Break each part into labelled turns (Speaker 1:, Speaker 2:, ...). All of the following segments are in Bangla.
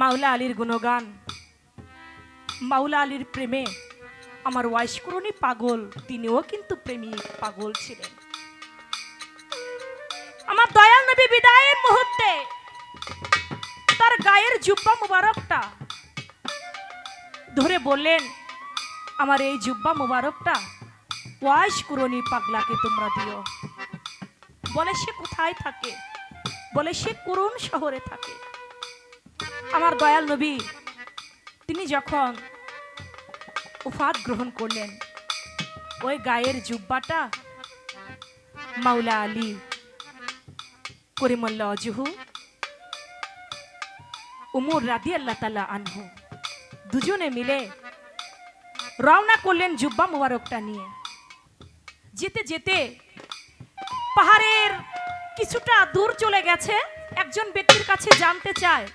Speaker 1: মাওলা আলীর গুণগান মাওলা আলীর প্রেমে। আমার ওয়াইশকরণী পাগল, তিনিও কিন্তু প্রেমিক পাগল ছিলেন। আমার দয়াল নবী বিদায়ের মুহূর্তে তার গায়ের জুব্বা মুবারকটা ধরে বললেন, আমার এই জুব্বা মুবারকটা ওয়াইশ কুরনি পাগলাকে তোমরা দিও। বলে সে কোথায় থাকে? বলে সে করুণ শহরে থাকে। আমার দয়াল নবী, তিনি যখন উফাত গ্রহণ করলেন, ওই গায়ের জুব্বাটা মাওলা আলী করিমল্লা অজহু, উমর রাদি আল্লাহ তালা আনহু, দুজনে মিলে রওনা করলেন জুব্বা মুবারকটা নিয়ে। যেতে যেতে পাহাড়ের কিছুটা দূর চলে গেছে, একজন ব্যক্তির কাছে জানতে চায়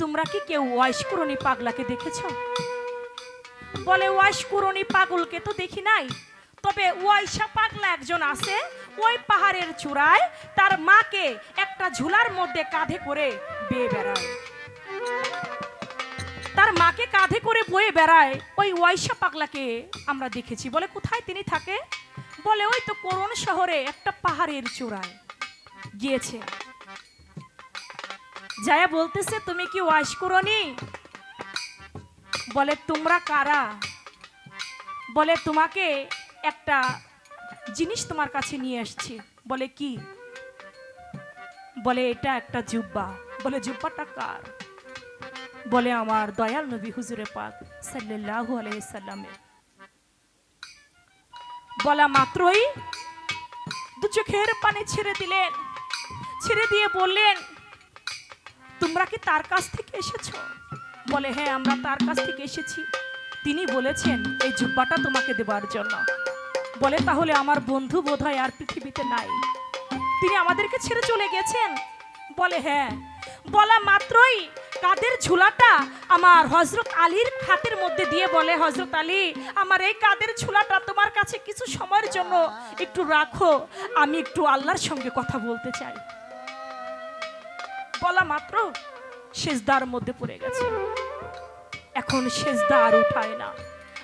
Speaker 1: তোমরা কি কেউ ওয়াইশকুরনি পাগলাকে দেখেছ? বলে ওয়াইশকুরনি পাগলকে তো দেখি নাই। তবে ওয়াইশা পাগলা একজন আছে, ওই পাহাড়ের চূড়ায় তার মাকে একটা ঝুলার মধ্যে কাঁধে করে বেয়ে বেড়ায়। তার মাকে কাঁধে করে বয়ে বেড়ায়, ওই ওয়াইশা পাগলাকে আমরা দেখেছি। বলে, কোথায় তিনি থাকে? বলে, ওই তো করুণ শহরে একটা পাহাড়ের চূড়ায় গিয়েছে। যায়া বলতেছে, তুমি কি ওয়াইশ করনি? বলে, তোমরা কারা? বলে, তোমাকে একটা জিনিস তোমার কাছে নিয়ে আসছি। বলে, কি? বলে, এটা একটা জুব্বা। বলে, জুব্বাটা কার? বলে, আমার দয়াল নবী হুজুরে পাক সাল্লাল্লাহু আলাইহি সাল্লামের। বলা মাত্রই দু চোখের পানি ছেড়ে দিলেন। ছেড়ে দিয়ে বললেন তোমরা কি তার কাছ থেকে এসেছ? বলে হ্যাঁ আমরা তার কাছ থেকে এসেছি। তিনি বলেছেন, এই জুব্বাটা তোমাকে দেবার জন্য। বলে, তাহলে আমার বন্ধু বোধহয় আর পৃথিবীতে নাই। তিনি আমাদেরকে ছেড়ে চলে গেছেন? বলে হ্যাঁ। বলা মাত্রই কাদের ঝুলাটা আমার হজরত আলীর খাতের মধ্যে দিয়ে বলে হজরত আলী, আমার এই কাদের ঝুলাটা তোমার কাছে কিছু সময়ের জন্য একটু রাখো। আমি একটু আল্লাহর সঙ্গে কথা বলতে চাই। বলা মাত্র সেজদার মধ্যে পড়ে গেছে। এখন সেজদা আর উঠায় না।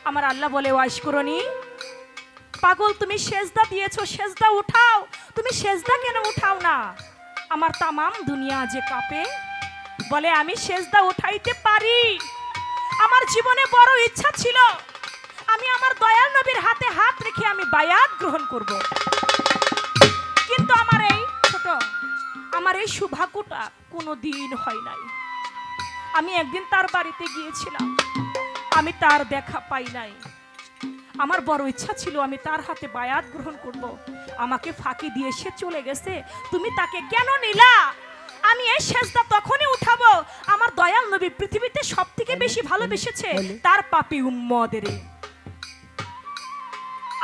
Speaker 1: আমার আল্লাহ বলে, ওয়াইশ করনি, পাগল, তুমি সেজদা দিয়েছ, সেজদা উঠাও। তুমি সেজদা কেন উঠাও না? আমার তামাম দুনিয়া যে কাঁপে, বলে, আমি সেজদা উঠাইতে পারি। আমার জীবনে বড় ইচ্ছা ছিল, আমি আমার দয়াল নবীর হাতে হাত রেখে আমি বায়াত গ্রহণ করব। কিন্তু আমার এই আমার এই সৌভাগ্যটা কোনো দিন হয় নাই। আমি একদিন তার বাড়িতে গিয়েছিলাম। আমি তার দেখা পাই নাই। আমার বড় ইচ্ছা ছিল আমি তার হাতে বায়াত গ্রহণ করব। আমাকে ফাঁকি দিয়ে সে চলে গেছে। তুমি তাকে কেন নিলা? আমি এই সেজদা তখনই উঠাবো। আমার দয়াল নবী পৃথিবীতে সব থেকে বেশি ভালোবেসেছে তার পাপি উম্মদের।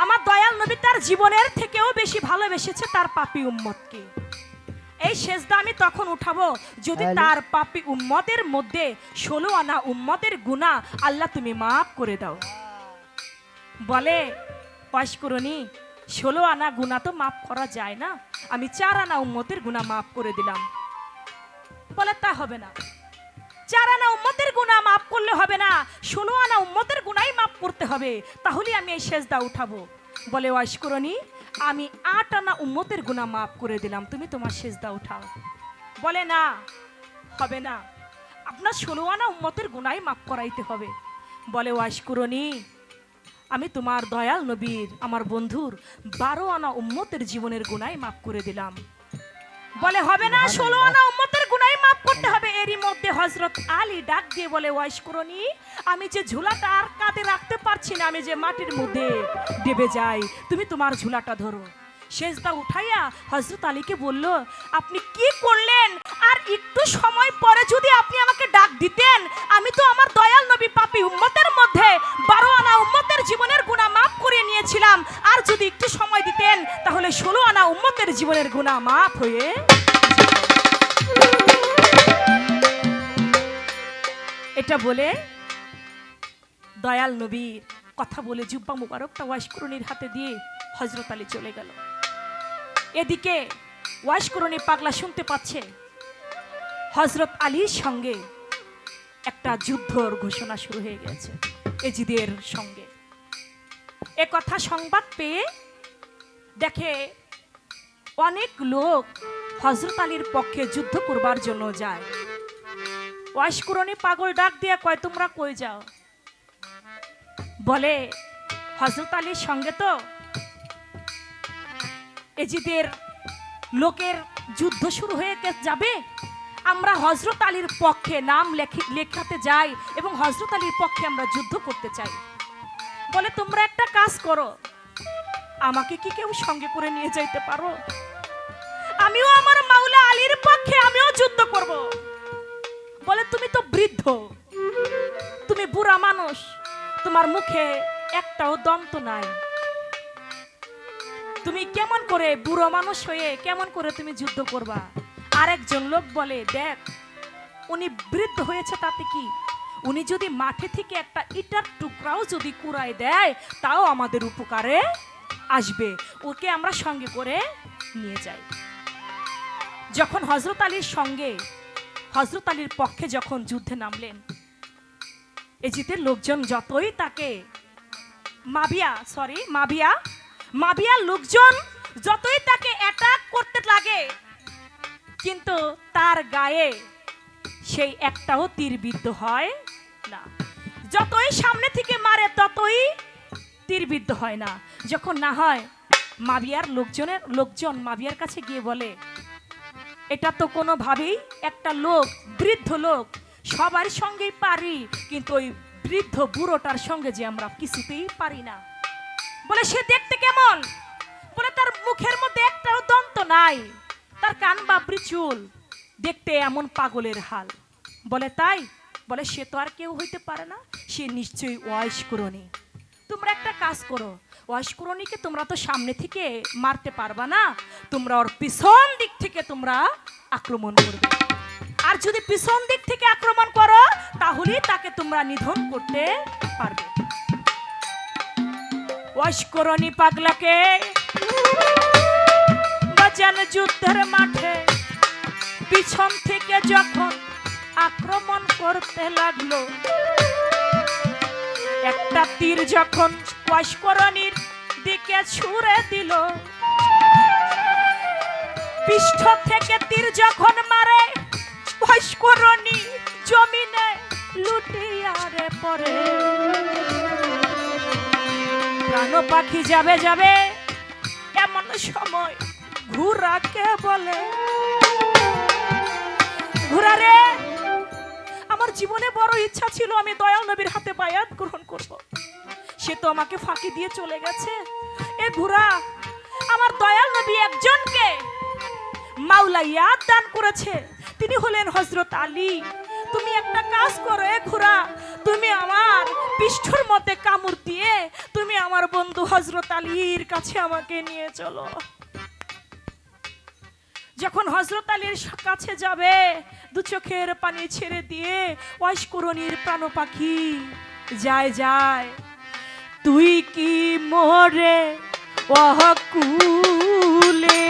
Speaker 1: আমার দয়াল নবী তার জীবনের থেকেও বেশি ভালোবেসেছে তার পাপি উম্মতকে এই সেজদা আমি তখন উঠাবো। যদি তার পাপি উম্মতের মধ্যে ষোলো আনা উম্মতের গুণা আল্লাহ তুমি মাফ করে দাও। বলে পাশ ষোলো আনা গুণা তো মাফ করা যায় না। আমি চার আনা উম্মতের গুণা মাফ করে দিলাম। বলে তা হবে না। চার আনা উম্মতের গুণা মাফ করলে হবে না। ষোলো আনা উম্মতের গুণাই মাফ করতে হবে। তাহলে আমি এই সেজদা উঠাবো। বলে ওয়াইশ করনি আমি আট আনা উম্মতের গুণা মাফ করে দিলাম, তুমি তোমার সেজদা উঠাও। বলে না, হবে না। আপনার ষোলো আনা উম্মতের গুণাই মাফ করাইতে হবে। বলে করনি আমি তোমার দয়াল নবীর, আমার বন্ধুর বারো আনা উম্মতের জীবনের গুণাই মাফ করে দিলাম। বলে হবে না ষোলো আনা উম্মতের গুনাই মাফ করতে হবে। এরই মধ্যে হজরত আলী ডাক দিয়ে বলে ওয়াইশ করনি আমি যে ঝুলাটা আর কাঁধে রাখতে পারছি না আমি যে মাটির মধ্যে ডেবে যাই তুমি তোমার ঝুলাটা ধরো। শেষদা উঠাইয়া হজরত আলীকে বলল, আপনি কি করলেন? আর একটু সময় পরে যদি আপনি আমাকে ডাক দিতেন, আমি তো আমার দয়াল নবী পাপি উম্মতের মধ্যে বারো আনা উম্মতের জীবনের গুণা মাফ করিয়ে নিয়েছিলাম। আর যদি একটু সময় দিতেন, তাহলে ষোলো আনা উম্মতের জীবনের গুণা মাফ হয়ে এটা বলে দয়াল নবীর কথা বলে জুব্বা মুবারকটা ওয়াশকুরনির হাতে দিয়ে হজরত আলী চলে গেল। এদিকে ওয়াশকুরনি পাগলা শুনতে পাচ্ছে হজরত আলীর সঙ্গে একটা যুদ্ধর ঘোষণা শুরু হয়ে গেছে, এজিদের সঙ্গে। এ কথা সংবাদ পেয়ে দেখে অনেক লোক হজরত আলীর পক্ষে যুদ্ধ করবার জন্য যায়। ওয়াইশকুরনি পাগল ডাক দিয়ে কয়, তোমরা কই যাও? বলে হজরত আলীর সঙ্গে তো এজিদের লোকের যুদ্ধ শুরু হয়ে যাবে। আমরা হজরত আলীর পক্ষে নাম লেখি- লেখাতে যাই এবং হজরত আলীর পক্ষে আমরা যুদ্ধ করতে চাই। বলে, তোমরা একটা কাজ করো। আমাকে কি কেউ সঙ্গে করে নিয়ে যাইতে পারো? আমিও আমার মাওলা আলীর পক্ষে আমিও যুদ্ধ করব। বলে, তুমি তো বৃদ্ধ। তুমি বুড়া মানুষ। তোমার মুখে একটাও দন্ত নাই। তুমি কেমন করে বুড়ো মানুষ হয়ে কেমন করে তুমি যুদ্ধ করবা? আরেকজন লোক বলে, দেখ, উনি বৃদ্ধ হয়েছে তাতে কি? উনি যদি মাঠে থেকে একটা ইটার টুকরাও যদি কুড়ায় দেয়, তাও আমাদের উপকারে আসবে। ওকে আমরা সঙ্গে করে নিয়ে যাই। যখন হজরত আলীর সঙ্গে হজরত আলীর পক্ষে যখন যুদ্ধে নামলেন এজিতের লোকজন যতই তাকে মাবিয়া সরি মাবিয়া মাবিয়ার লোকজন যতই তাকে অ্যাটাক করতে লাগে, কিন্তু তার গায়ে সেই একটাও তীরবিদ্ধ হয় না। যতই সামনে থেকে মারে, ততই তীরবিদ্ধ হয় না। যখন না হয়, মাবিয়ার লোকজনের, লোকজন মাবিয়ার কাছে গিয়ে বলে, এটা তো কোনোভাবেই একটা লোক, বৃদ্ধ লোক, সবার সঙ্গেই পারি, কিন্তু ওই বৃদ্ধ বুড়োটার সঙ্গে যে আমরা কিছুতেই পারি না। বলে, সে দেখতে কেমন? বলে, তার মুখের মধ্যে একটাও দন্ত নাই, তার কান বাবরি চুল দেখতে এমন পাগলের হাল। বলে, তাই? বলে, সে তো আর কেউ হইতে পারে না, সে নিশ্চয়ই ওয়াইশ করণী তোমরা একটা কাজ করো, ওয়াইশ করণীকে তোমরা তো সামনে থেকে মারতে পারবা না, তোমরা ওর পিছন দিক থেকে তোমরা আক্রমণ করবে। আর যদি পিছন দিক থেকে আক্রমণ করো, তাহলেই তাকে তোমরা নিধন করতে পারবে। ওয়াশকরণী পাগলাকে। বাজান যুদ্ধের মাঠে, পিছন থেকে যখন আক্রমণ করতে লাগল, একটা তীর যখন ওয়াশকরণীর দিকে ছুঁড়ে দিল, পৃষ্ঠ থেকে তীর যখন মারে ওয়াশকরণী জমিনে লুটিয়ারে পড়ে। প্রাণ পাখি যাবে যাবে। এমন সময় ঘুরাকে বলে, ঘুরা রে, আমার জীবনে বড় ইচ্ছা ছিল আমি দয়াল নবীর হাতে বায়াত গ্রহণ করব। সে তো আমাকে ফাঁকি দিয়ে চলে গেছে। এ ঘুরা, আমার দয়াল নবী একজনকে মাওলা ইয়াদ দান করেছে। তিনি হলেন হজরত আলী। তুমি একটা কাজ করো, এ ঘোরা তুমি আমার পৃষ্ঠর মতে কামড় দিয়ে তুমি আমার বন্ধু হজরত আলীর কাছে আমাকে নিয়ে চলো। যখন হজরত আলীর কাছে যাবে, দু চোখের পানি ছেড়ে দিয়ে ওয়াইশকরণীর প্রাণ পাখি যায় যায়। তুই কি মোরে অহকুলে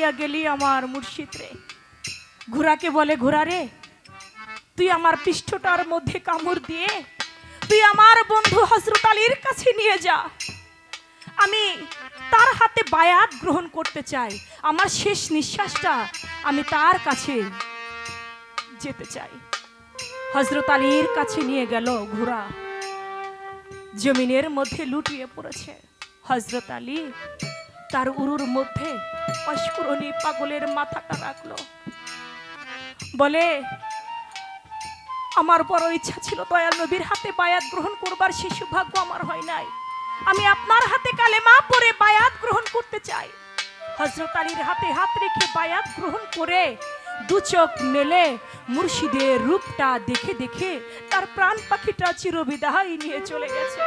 Speaker 2: ভাসাইয়া
Speaker 1: গেলি আমার মুর্শিদ রে ঘোড়াকে বলে ঘোড়া রে তুই আমার পৃষ্ঠটার মধ্যে কামড় দিয়ে, তুই আমার বন্ধু হজরত আলীর কাছে নিয়ে যা। আমি তার হাতে বায়াত গ্রহণ করতে চাই। আমার শেষ নিঃশ্বাসটা আমি তার কাছে যেতে চাই। হজরত আলীর কাছে নিয়ে গেল ঘোড়া। জমিনের মধ্যে লুটিয়ে পড়েছে হজরত আলী। তার উরুর মধ্যে অস্ফুরণী পাগলের মাথাটা রাখল। বলে, আমার বড় ইচ্ছা ছিল দয়াল নবীর হাতে বায়াত গ্রহণ করবার সেই সৌভাগ্য আমার হয় নাই। আমি আপনার হাতে কালেমা পরে বায়াত গ্রহণ করতে চাই। হজরত আলীর হাতে হাত রেখে বায়াত গ্রহণ করে দু চোখ মেলে মুর্শিদের রূপটা দেখে দেখে তার প্রাণ পাখিটা চিরবিদায় নিয়ে চলে গেছে।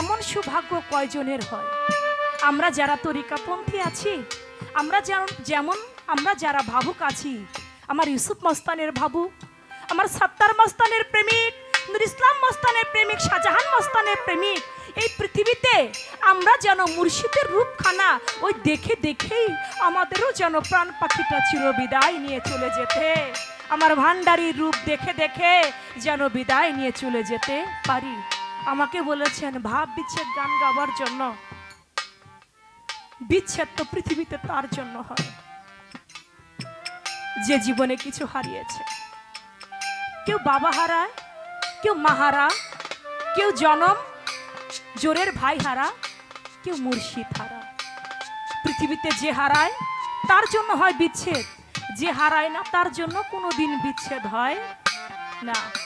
Speaker 1: এমন সৌভাগ্য কয়জনের হয়? আমরা যারা তরিকাপন্থী আছি, আমরা যেমন- আমরা যারা ভাবুক আছি, আমার ইউসুফ মস্তানের ভাবুক, আমার সাত্তার মস্তানের প্রেমিক, নুর ইসলাম মস্তানের প্রেমিক, শাহজাহান মস্তানের প্রেমিক, এই পৃথিবীতে আমরা যেন মুর্শিদের রূপখানা ওই দেখে দেখেই আমাদেরও যেন প্রাণ পাখিটা চিরবিদায় নিয়ে চলে যেতে, আমার ভান্ডারির রূপ দেখে দেখে যেন বিদায় নিয়ে চলে যেতে পারি। আমাকে বলেছেন, ভাব বিচ্ছেদ গান গাওয়ার জন্য। বিচ্ছেদ তো পৃথিবীতে তার জন্য হয়। যে জীবনে কিছু হারিয়েছে, কেউ বাবা হারায়, কেউ মা হারা কেউ জনম, জোরের ভাই হারা কেউ মুর্শিদ হারা পৃথিবীতে যে হারায়, তার জন্য হয় বিচ্ছেদ। যে হারায় না, তার জন্য কোনোদিন বিচ্ছেদ হয় না।